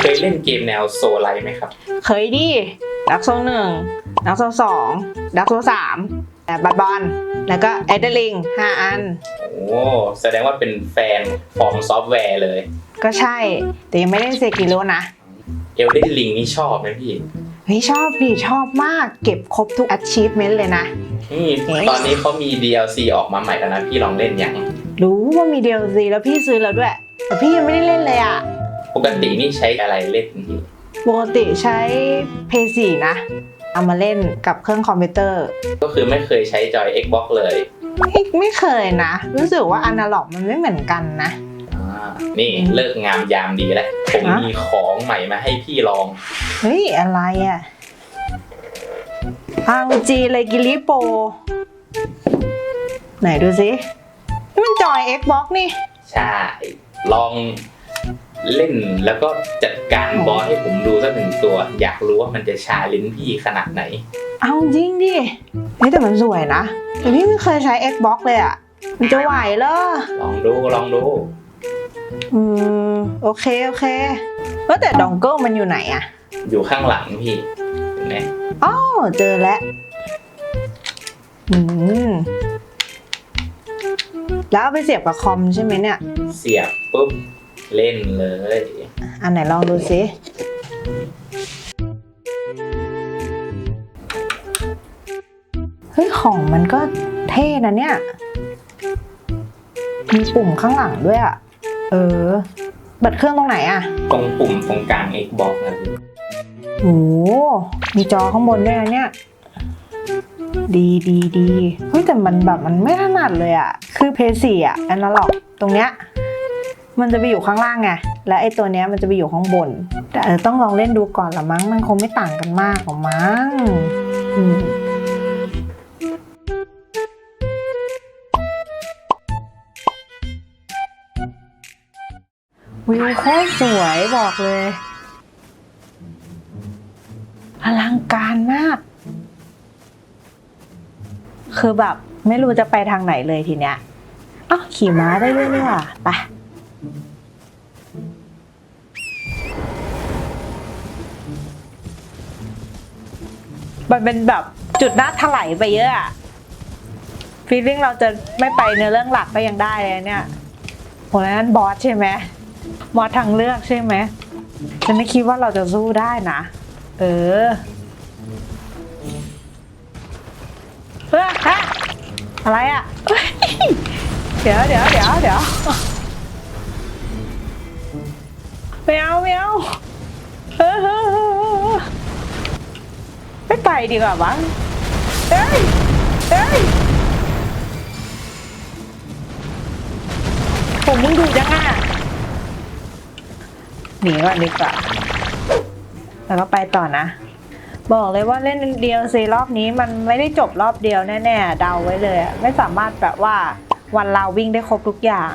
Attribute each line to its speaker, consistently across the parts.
Speaker 1: เคยเล่นเกมแนวโซไลท์ไหมครับ
Speaker 2: เคยดิดักโซหนึ่งดักโซสองดักโซสามแต่บัตรบอลแล้วก็ไอเดลิงห้าอัน
Speaker 1: โอ้แสดงว่าเป็นแฟนฟอร์มซอฟต์แวร์เลย
Speaker 2: ก็ใช่ แต่ยังไม่ได้เซกิโลนะ
Speaker 1: เอลเดนลิงนี่ชอบไหมพี่
Speaker 2: เฮ้ยชอบดิชอบมากเก็บครบทุก achievement เลยนะ
Speaker 1: นี่
Speaker 2: เอ๊ะ
Speaker 1: ตอนนี้เขามี DLC ออกมาใหม่แล้วนะพี่ลองเล่นยัง
Speaker 2: รู้ว่ามี DLC แล้วพี่ซื้อแล้วด้วย แต่พี่ยังไม่ได้เล่นเลยอะ
Speaker 1: ปกตินี่ใช้อะไรเล่นพี่
Speaker 2: ปกติใช้ PS4 นะ เอามาเล่นกับเครื่องคอมพิวเตอร์
Speaker 1: ก็คือไม่เคยใช้จอย Xbox เลย
Speaker 2: ไม่ไม่เคยนะ รู้สึกว่าอนาล็อกมันไม่เหมือนกันนะ
Speaker 1: อ่า นี่เลิกงามยามดีแล้วผม
Speaker 2: ฮะ
Speaker 1: มีของใหม่มาให้พี่ลอง
Speaker 2: เฮ้ย อะไรอะอาจีเลยกิลิโป ไหนดูสินี่มันจอย Xbox นี่
Speaker 1: ใช่ ลอง เล่นแล้วก็จัดการบอสให้ผมดูสักหนึ่งตัว อยากรู้ว่ามันจะชาลิ้นพี่ขนาดไหน
Speaker 2: เอาจริงดิเฮ้ยแต่มันสวยนะแต่พี่ไม่เคยใช้ Xbox เลยอะมันจะไหวเหรอ
Speaker 1: ลองดูลองดู
Speaker 2: อืม โอเค โอเคว่าแต่ดองเกิลมันอยู่ไหนอะ
Speaker 1: อยู่ข้างหลังพี่เห็นไหม
Speaker 2: อ๋อเจอแล้วอืมแล้วเอาไปเสียบกับคอมใช่ไหมเนี่ย
Speaker 1: เสียบปุ๊บ เล่นเลย
Speaker 2: อันไหนลองดูสิเฮ้ยของมันก็เท่นะเนี่ย มีปุ่มข้างหลังด้วยอะเออ บัตรเครื่องตรงไหนอะ
Speaker 1: ตรงปุ่มตรงกลาง Xbox นะพี่
Speaker 2: โอ้โหมีจอข้างบนด้วยนะเนี่ย ดีดีดีเฮ้ยแต่มันแบบมันไม่ถนัดเลยอะคือเพย์สี่อะแอนาล็อกตรงเนี้ย มันจะไปอยู่ข้างล่างไง และไอ้ตัวเนี้ยมันจะไปอยู่ข้างบน แต่เออต้องลองเล่นดูก่อนละมั้ง มันคงไม่ต่างกันมากหรอกมั้งวิวโคตรสวยบอกเลย อลังการมาก คือแบบไม่รู้จะไปทางไหนเลยทีเนี้ยอ้าวขี่ม้าได้ด้วยนี่หว่าไป มันเป็นแบบจุดน่าถลายไปเยอะอะฟีลลิ่งเราจะไม่ไปเนื้อเรื่องหลักก็ยังได้เลยเนี่ยโหนั้นบอสใช่ไหมบอสทางเลือกใช่ไหมฉันไม่คิดว่าเราจะสู้ได้นะ เออเฮ้ยฮะอะไรอะ เดี๋ยวเดี๋ยวเดี๋ยวเดี๋ยว ไม่เอาไม่เอาเออเออเออเออไม่ไปดีกว่าบ้างเฮ้ยเฮ้ยผมมึงดูจังอะหนีก่อนดีกว่าแล้วก็ไปต่อนะ บอกเลยว่าเล่น DLC รอบนี้มันไม่ได้จบรอบเดียวแน่ๆเดาไว้เลยไม่สามารถแบบว่าวันเราวิ่งได้ครบทุกอย่าง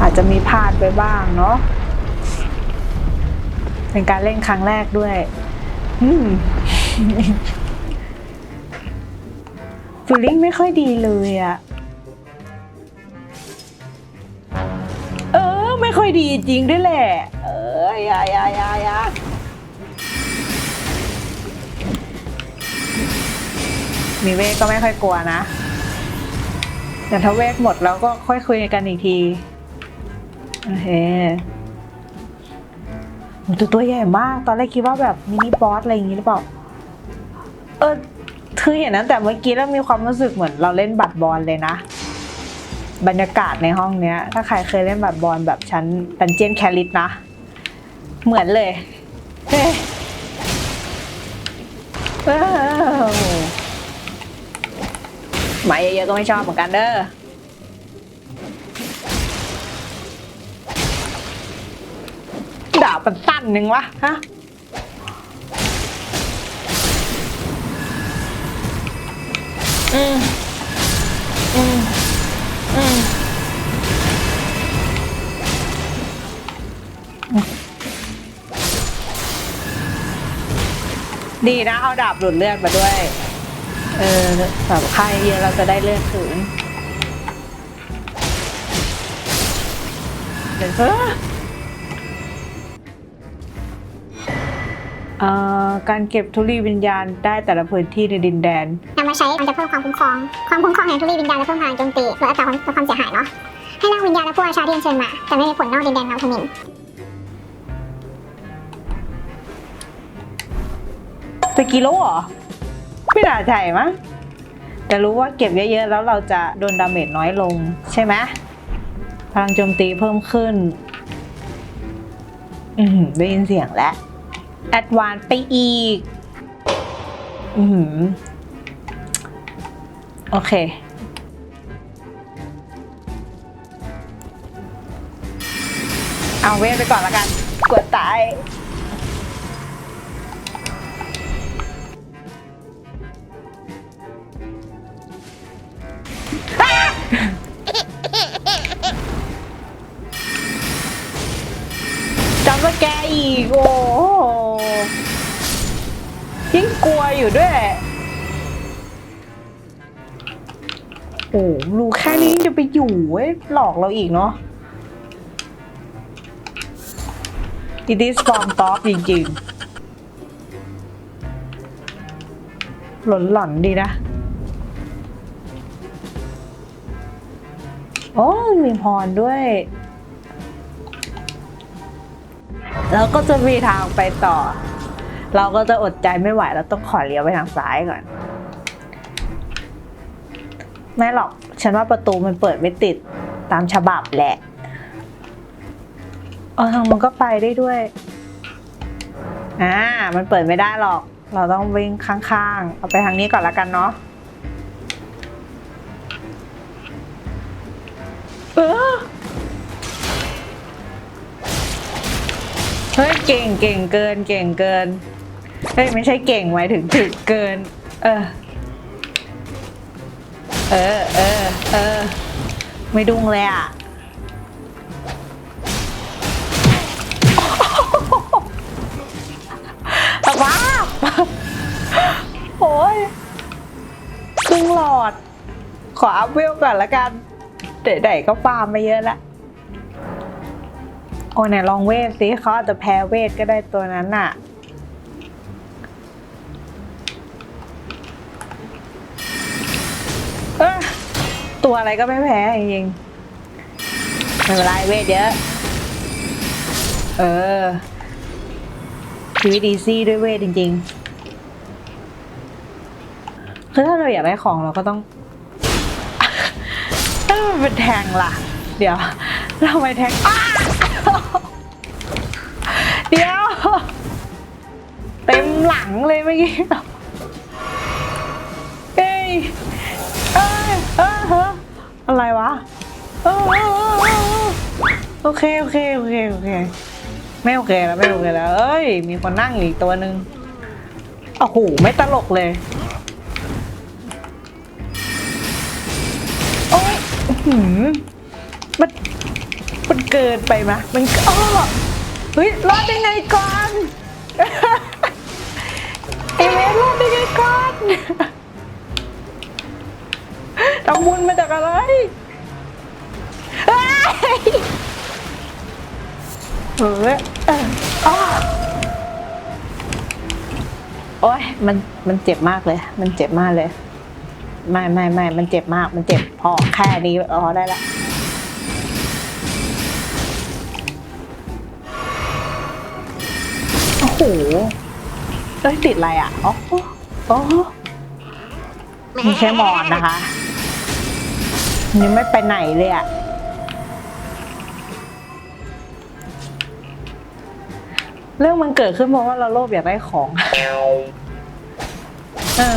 Speaker 2: อาจจะมีพลาดไปบ้างเนาะ เป็นการเล่นครั้งแรกด้วยฟีลลิ่งไม่ค่อยดีเลยอะเออ ไม่ค่อยดีจริงด้วยแหละ เออย่าอย่าย่าอย่ามีเวกก็ไม่ค่อยกลัวนะ แต่ถ้าเวกหมดแล้วก็ค่อยคุยกันอีกที โอเค โหตัวตัวใหญ่มาก ตอนแรกคิดว่าแบบมินิบอสอะไรอย่างงี้หรือเปล่า เออคือเห็นนั้นแต่เมื่อกี้แล้วมีความรู้สึกเหมือนเราเล่นบัตรบอลเลยนะ บรรยากาศในห้องเนี้ย ถ้าใครเคยเล่นบัตรบอลแบบชั้นดันเจียนแคลิสนะ เหมือนเลยเฮ้ยว้าวหมาเยอะๆก็ไม่ชอบเหมือนกันเด้อ ดาบมันสั้นหนึ่งวะฮะอืมอืมอืมดีนะเอาดาบหลุดเลือดมาด้วย เออแบบค่ายเยอะเราจะได้เลือดคืนเดี๋ยวเออ การเก็บทุลีวิญญาณได้แต่ละพื้นที่ในดินแดน
Speaker 3: นำมาใช้มันจะเพิ่มความคุ้มครอง ความคุ้มครองแห่งทุลีวิญญาณและเพิ่มพลังโจมตีลดอัตราความลดความเสียหายเนาะให้ร่างวิญญาณและผู้อาชาที่อัญเชิญมา แต่ไม่มีผลนอกดินแดนเงาทมิน
Speaker 2: สกิโลเหรอ ไม่น่าใช่มั้งแต่รู้ว่าเก็บเยอะๆ แล้วเราจะโดนดาเมจน้อยลงใช่ไหมพลังโจมตีเพิ่มขึ้น อือหือได้ยินเสียงแล้ว แอดวานไปอีก อืมโอเค เอาเวทไปก่อนละกัน กดตาย อยู่ด้วย โอ้รู้แค่นี้จะไปอยู่เว้ยหลอกเราอีกเนาะ It is from top จริงๆ หล่นหล่อนดีนะ โอ้มีพรด้วย แล้วก็จะมีทางไปต่อ เราก็จะอดใจไม่ไหวแล้วต้องขอเลี้ยวไปทางซ้ายก่อน ไม่หรอก ฉันว่าประตูมันเปิดไม่ติดตามฉบับแหละเออทางมันก็ไปได้ด้วย อ่า มันเปิดไม่ได้หรอก เราต้องวิ่งข้างๆ เอาไปทางนี้ก่อนละกันเนาะเออเฮ้ยเก่งเก่งเกินเก่งเกิน เฮ้ยไม่ใช่เก่งหมายถึงถึกเกิน เออ เออเออเออ ไม่ดุ้งเลยอะ ว้าโอ้ยครึ่งหลอด ขออัพเวลก่อนละกันเด็กๆก็ฟาร์มมาเยอะล้วโอ้ไหนลองเวทสิเขาอาจจะแพ้เวทก็ได้ตัวนั้นน่ะ ตัวอะไรก็ไม่แพ้จริงๆไม่เป็นไรเวทเยอะ เออชีวิตดีซี่ด้วยเวทจริงๆคือถ้าเราอยากได้ของเราก็ต้องถ้ามันเป็นแทงล่ะ เดี๋ยวเราไปแทงเดี๋ยว เต็มหลังเลยเมื่อกี้เอ้ยเอ้ยเอ้ยเฮ้ย อะไรวะโอเคโอเคโอเคโอเค ไม่โอเคแล้วไม่โอเคแล้ว เอ้ย มีคนนั่งอีกตัวหนึ่งโอ้โหไม่ตลกเลย โอ้ยหือมันมันเกินไปไหมมันอ้อเฮ้ยรอดได้ไงก่อนเอเมรอดได้ไงก่อน ทำบุญมาจากอะไรเฮ้ยเฮ้ยเอ้ยอ้อโอ้ยมันมันเจ็บมากเลย มันเจ็บมากเลย ไม่ไม่ไม่มันเจ็บมาก มันเจ็บพอแค่นี้พอได้ละโอ้โหเอ้ยติดอะไรอะอ๋ออ๋อมีแค่มอนนะคะ ยังไม่ไปไหนเลยอะเรื่องมันเกิดขึ้นเพราะว่าเราโลภอยากได้ของ เออ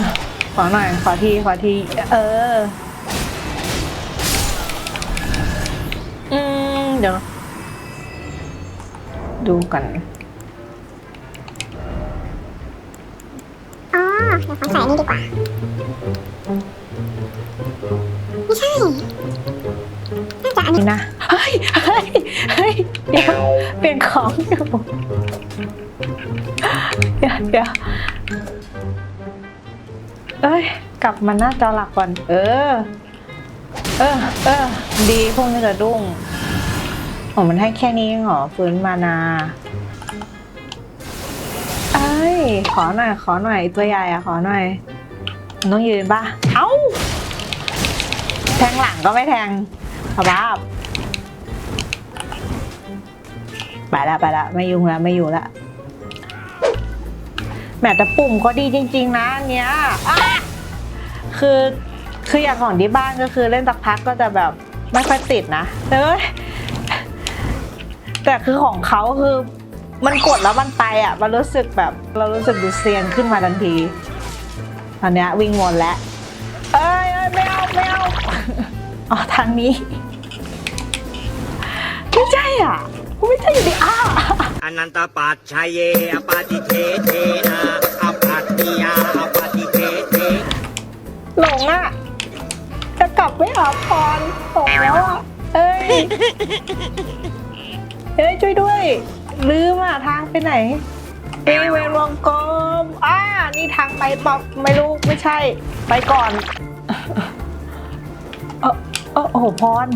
Speaker 2: ขอหน่อย ขอที ขอที เออ อืม เดี๋ยว ดูกัน
Speaker 3: เดี๋ยวขอใส่อันนี้ดีกว่า ไม่ใช่ น่าจะอันนี้
Speaker 2: นะเฮ้ยเฮ้ยเฮ้ยเดี๋ยวเปลี่ยนของอยู่เดี๋ยวเดี๋ยวเอ้ย กลับมาหน้าจอหลักก่อน เออ เออ เออ ดีพวกนี้จะดุ้งอ๋อมันให้แค่นี้เองเหรอฟื้นมานา เอ้ย ขอหน่อย ขอหน่อย ตัวใหญ่อะขอหน่อยนต้องยืนปะเอ้า แทงหลังก็ไม่แทงขบ้าบไปละไปละไม่ยุ่งละไม่อยู่ละแหมแต่ปุ่มก็ดีจริง ๆ นะอันเนี้ยคือคืออย่างของที่บ้านก็คือเล่นสักพักก็จะแบบไม่ค่อยติดนะเอ้ยแต่คือของเขาคือ มันกดแล้วมันไปอะ มันรู้สึกแบบ เรารู้สึกดูเซียนขึ้นมาทันทีตอนเนี้ยวิ่งวนแล้ว เอ้ยเอ้ยไม่เอาไม่เอาอ๋อทางนี้ ไม่ใช่อะไม่ใช่อยู่ดีอ้า
Speaker 4: อนันตปัจชัยเยอปาติเทเทนะอปัตติยาอปาติเทเท
Speaker 2: หลงอะ จะกลับไม่หาพรตกแล้วอะเอ้ยเอ้ยช่วยด้วย ลืมอะทางไปไหนเอเวนวงกลมอ่านี่ทางไปปอบไม่รู้ไม่ใช่ ไปก่อนเออเออโอ้โหพร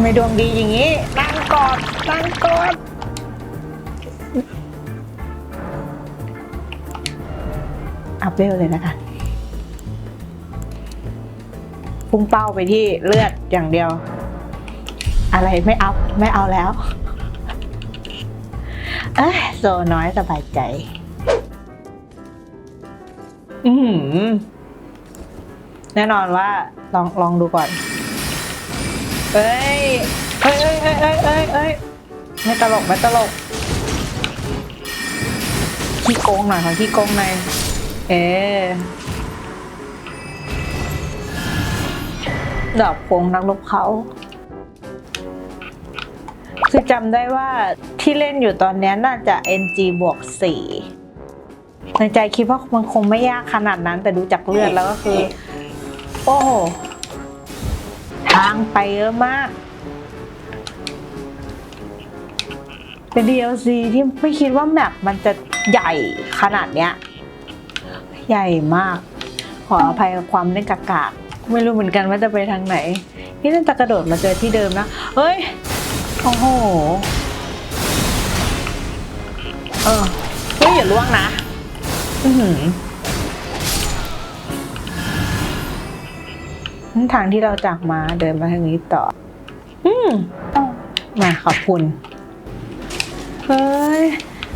Speaker 2: ไม่ดวงดีอย่างนี้นั่งกอดนั่งกอดอัพเวลเลยนะคะพุ่งเป้าไปที่เลือดอย่างเดียว อะไรไม่อัพ ไม่เอาแล้ว เอ้ยโซน้อยสบายใจ อือแน่นอนว่าลองลองดูก่อน เอ้ย เอ้ยเอ้ยเอ้ยเอ้ยเอ้ยไม่ตลกไม่ตลกขี้โกงหน่อยขอขี้โกงหน่อยเอ๊ดอกโพงนักรบเขา คือจำได้ว่าที่เล่นอยู่ตอนนี้น่าจะ NG บวก4ในใจคิดว่ามันคงไม่ยากขนาดนั้นแต่ดูจากเลือดแล้วก็คือ โอ้โห ทางไปเยอะมากเป็น DLC ที่ไม่คิดว่าแมปมันจะใหญ่ขนาดเนี้ย ใหญ่มาก ขออภัยกับความเล่นกากาไม่รู้เหมือนกันว่าจะไปทางไหน นี่น่าจะกระโดดมาเจอที่เดิมนะ เฮ้ย โอ้โห เออเฮ้ยอย่าล่วงนะ อือหือทางที่เราจากมาเดินมาทางนี้ต่อ อืมมาขอบคุณ เฮ้ย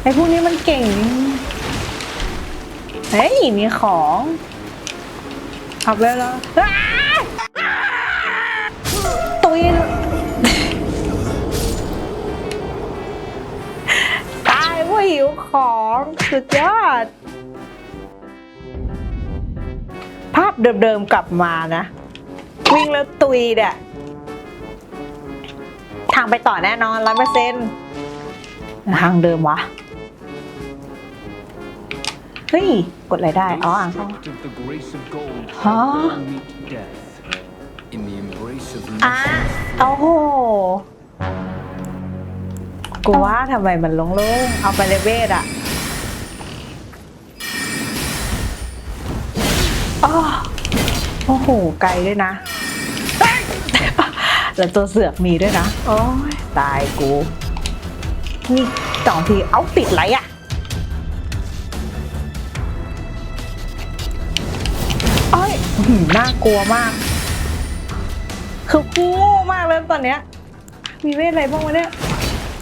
Speaker 2: ไอ้พวกนี้มันเก่ง เฮ้ย มีของขับแล้วแล้ว ของสุดยอด ภาพเดิมๆกลับมานะ วิ่งแล้วตุยเนี่ยทางไปต่อแน่นอนร้อยเปอร์เซ็นต์ทางเดิมวะ เฮ้ย กดอะไรได้ อ๋ออ่านเข้า
Speaker 5: Of the grace of gold
Speaker 2: Huh?
Speaker 5: shall meet death. In the embrace of
Speaker 2: อะโอ้โห กูว่าทำไมมันโล่งๆเอาไปเลเวทอะอ้อโอ้โห ไกลด้วยนะ แล้วตัวเสือกมีด้วยนะ โอ้ยตายกูนี่สองที เอาติดไรอะเอ้ยหือน่ากลัวมาก คือกูโง่มากเลยตอนเนี้ย มีเวทอะไรบ้างวะเนี่ย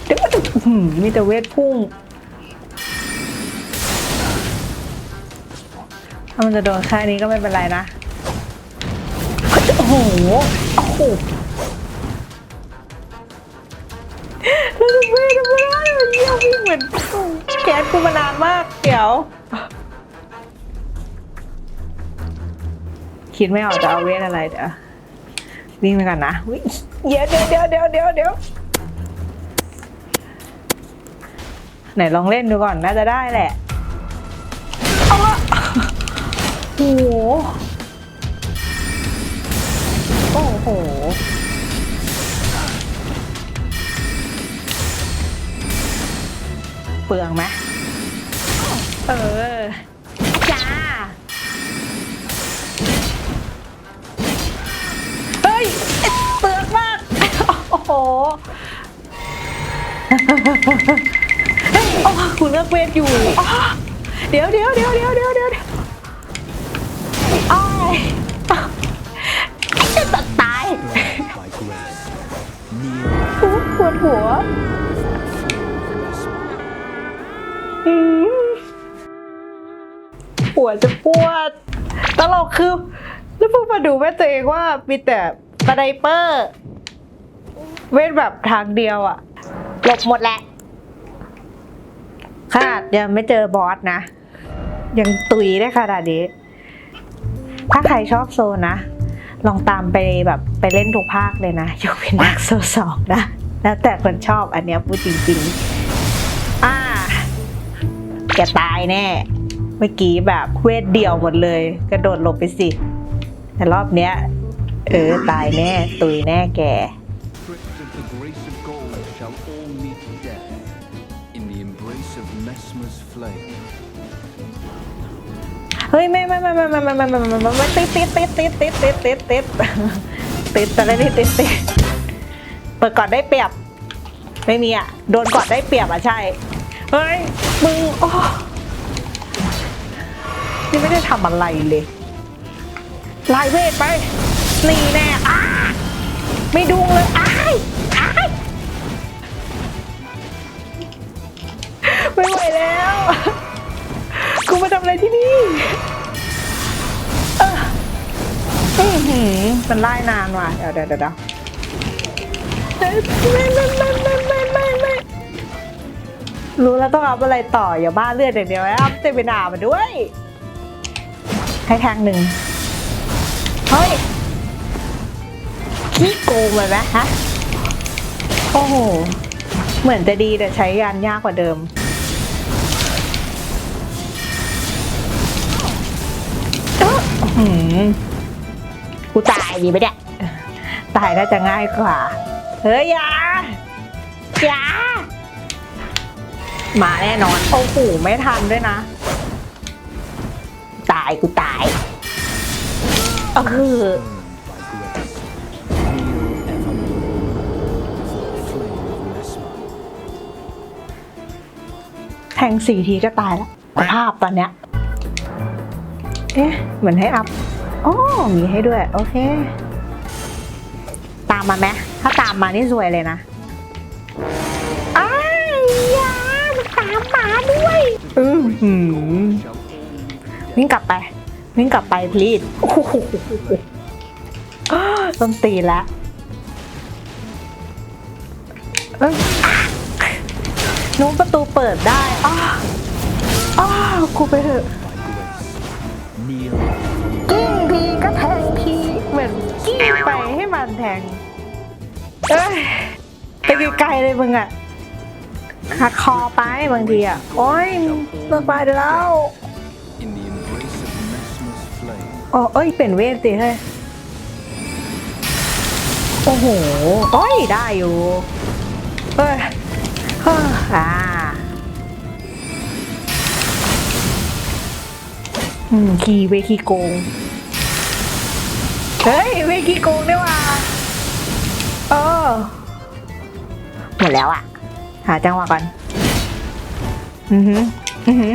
Speaker 2: เดี๋ยวอื้อหือมีแต่เวทพุ่งถ้ามันจะโดนแค่นี้ก็ไม่เป็นไรนะ โอ้โห โอ้โหแล้วทำไมทำไมได้มันเยี่ยมวิ่งเหมือนแก๊สกูมานานมาก เดี๋ยว คิดไม่ออกจะเอาเวทอะไรเดี๋ยววิ่งไปก่อนนะเดี๋ยวเดี๋ยวเดี๋ยวเดี๋ยวเดี๋ยวเดี๋ยว ไหนลองเล่นดูก่อนน่าจะได้แหละเอาละโอ้โหโอ้โหเปลืองไหมเออ จ้า เฮ้ย เปลือกมาก โอ้โห อ๋อกูเลือกเวทอยู่อ๋อเดี๋ยวเดี๋ยวเดี๋ยวเดี๋ยวเดี๋ยวเดี๋ยวอ้ายจะตัดตายปวดหัวปวดจะปวด ตลกคือ แล้วเพิ่งมาดูเวทตัวเองว่ามีแต่สไนเปอร์ เวทแบบทางเดียวอะหลบหมดแหละ ขนาดยังไม่เจอบอสนะ ยังตุยได้ขนาดนี้ ถ้าใครชอบโซนนะลองตามไปแบบไปเล่นทุกภาคเลยนะยกเป็นนักโซสองนะ แล้วแต่คนชอบอันเนี้ยพูดจริงๆ อ่าแกตายแน่ เมื่อกี้แบบเวทเดี่ยวหมดเลย กระโดดหลบไปสิ แต่รอบเนี้ย เออ ตายแน่ ตุยแน่แก
Speaker 5: Mesmer's flame.
Speaker 2: เฮ้ยไม่ไม่ไม่ไม่ไม่ไม่ไม่ไม่ไม่ไม่ติดติดติดติดติดติดติดติดติดแต่ละนี่ติดติดเปิดก่อนได้เปรียบ ไม่มีอะโดนก่อนได้เปรียบอะใช่เฮ้ยมึงโอ้นี่ไม่ได้ทำอะไรเลยลายเวทไปนี่แน่อ้าไม่ดุงเลยอ้าย ไม่ไหวแล้ว กูมาทำอะไรที่นี่เอออื้อหือมันไล่นานว่ะ เดี๋ยวเดี๋ยวเดี๋ยวไม่ไม่ไม่ไม่ไม่ไม่ไม่รู้แล้วต้องเอาอะไรต่อ อย่าบ้าเลือดอย่างเดียวนะอัพเตเบนามาด้วย ให้แทงหนึ่ง เฮ้ยขี้โกงเลยไหมฮะ โอ้โห เหมือนจะดีแต่ใช้งานยากกว่าเดิม หืมกูตายดีไหมเนี่ยตายน่าจะง่ายกว่า เฮ้ยอย่าอย่ามาแน่นอนโอ้โหไม่ทันด้วยนะ ตายกูตายเออ
Speaker 5: Burned by grace. Kneel evermore before the flame of Mesmer.
Speaker 2: แทงสี่ทีก็ตายแล้วสภาพตอนเนี้ย เอ๊ะ เหมือนให้อัพอ๋อมีให้ด้วย โอเค ตามมาไหมถ้าตามมานี่สวยเลยนะอ้ายามันตามมาด้วยอือหือวิ่งกลับไป วิ่งกลับไปพลีดโอ้โหต้นตีแล้วนู้นประตูเปิดได้อ้าวอ้าวกูไปเถอะ ไปให้มันแทงเอ้ยไปไกลๆเลยมึงอะหักคอไปบางทีอะโอ้ยเลิกไปได้แล้ว
Speaker 5: in the embrace of Mesmer's flame.
Speaker 2: อ๋อเอ้ย เป็นเวทสิเฮ้ย โอ้โหโอ้ย ได้อยู่ เฮ้ยเฮ้ยอ่าอืม ขี่เวขี่โกง เฮ้ยเวขี่โกงได้ว่าเออหมดแล้วอะหาจังหวะก่อน อือหืออือหือ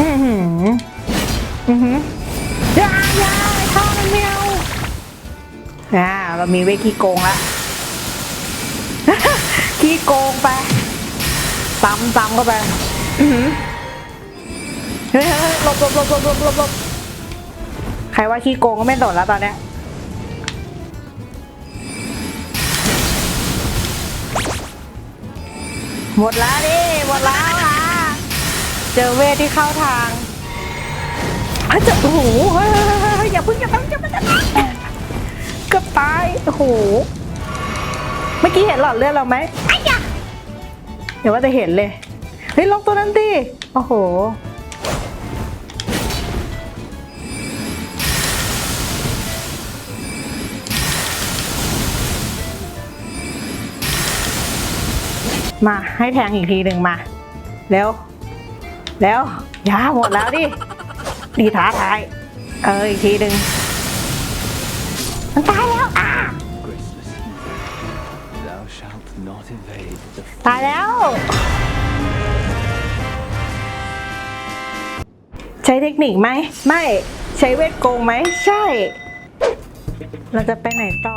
Speaker 2: อือหืออือหือยายาท่ามันไม่เอาอ่าเรามีเวทีโกงละขี้โกงไปซ้ำซ้ำเข้าไป อือหือ เฮ้ยหลบหลบหลบหลบหลบหลบหลบใครว่าขี้โกงก็ไม่สนแล้วตอนเนี้ยหมดแล้วดิหมดแล้วค่ะเจอเวทที่เข้าทางอาจจะโอ้โหอย่าพึ่งอย่าพึ่งอย่าพึ่งอย่าเพึ่งเกือบตายโอ้โหเมื่อกี้เห็นหลอดเลือดเราไหมอ้ยเดี๋ยวว่าจะเห็นเลย เฮ้ยลงตัวนั้นดิ โอ้โห มาให้แทงอีกทีหนึ่งมาเร็วแล้วยาหมดแล้วดิดีท้าทาย เอออีกทีหนึ่งมันตายแล้วอะตายแล้ว ใช้เทคนิคไหม ไม่ ใช้เวทโกงไหม ใช่ เราจะไปไหนต่อ